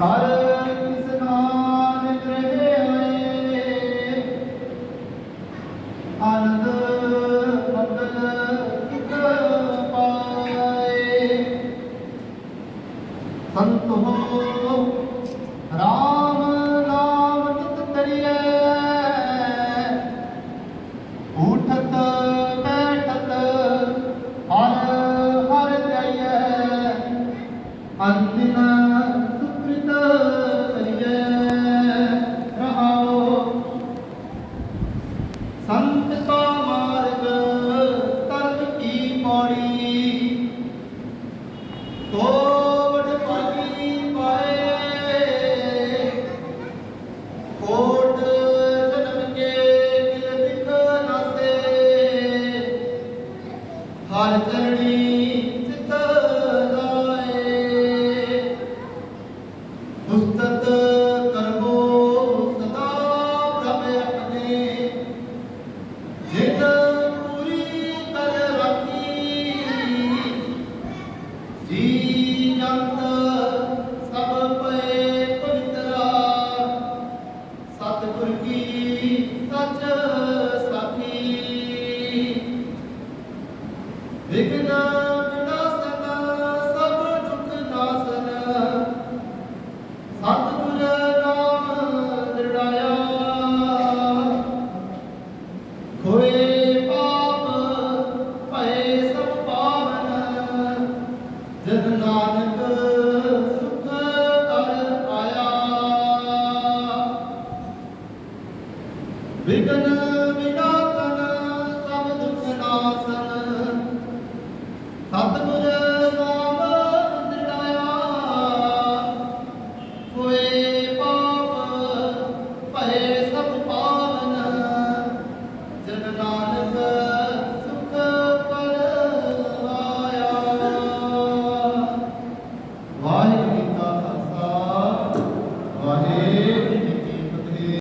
ਹਰ ਕਿਸਨਾਨ ਰਹੇ ਆਨੰਦ ਮੰਗਲ ਇਕ ਪਾਏ। ਸੰਤ ਹੋ ਰਾਮ ਮੋੜੀ ਕੋਟ ਪਾਗੀ ਪਾਏ। ਕੋਟ ਜਨਮ ਕੇ ਦਿਲ ਦਿਕ ਨਾਸੇ ਹਰ ਚਰਣੀ ਚਿਤ ਲਾਏ। ਦੁਸਤਤ ਕਰਮੋ ਸਦਾ ਪ੍ਰਭ ਆਪਣੇ। Oh. విఘ్న